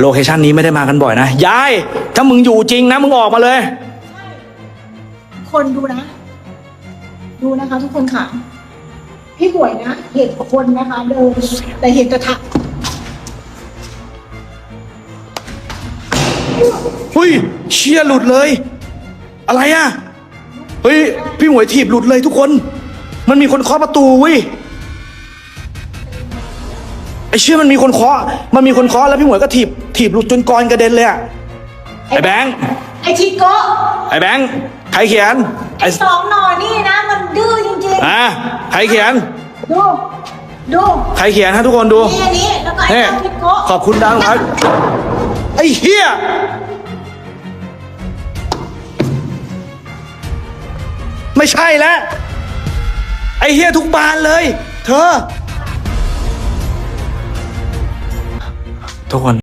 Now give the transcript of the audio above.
โลเคชันนี้ไม่ได้มากันบ่อยนะยายถ้ามึงอยู่จริงนะมึงออกมาเลย คนดูนะ ดูนะคะทุกคนค่ะ พี่หวยนะ เห็นคนนะคะเดินแต่เห็นกระทะเฮ้ยเชี่ยหลุดเลย อะไรอะเฮ้ยพี่หมวยถีบหลุดเลยทุกคน มันมีคนเคาะประตูเว้ยไอ้ เชี่ยมันมีคนเคาะมันมีคนเคาะแล้วพี่หมวยก็ถีบถีบหลุดจนกรกระเด็นเลยอะไอ้แบงค์ไอชิโก้ไอ้แบงค์ใครเขียนไอสองหนอนี่นะ มันดื้อจริงอะใครเขียน ๆ ดู ดูใครเขียนฮะทุกคนดู นี่อันนี้แล้วก็ไอเฮ้เจ้าชิโก้ขอบคุณดาวครับไอ้เฮียไม่ใช่แล้ว ไอ้เฮียทุกบานเลย เธอ ทุกคน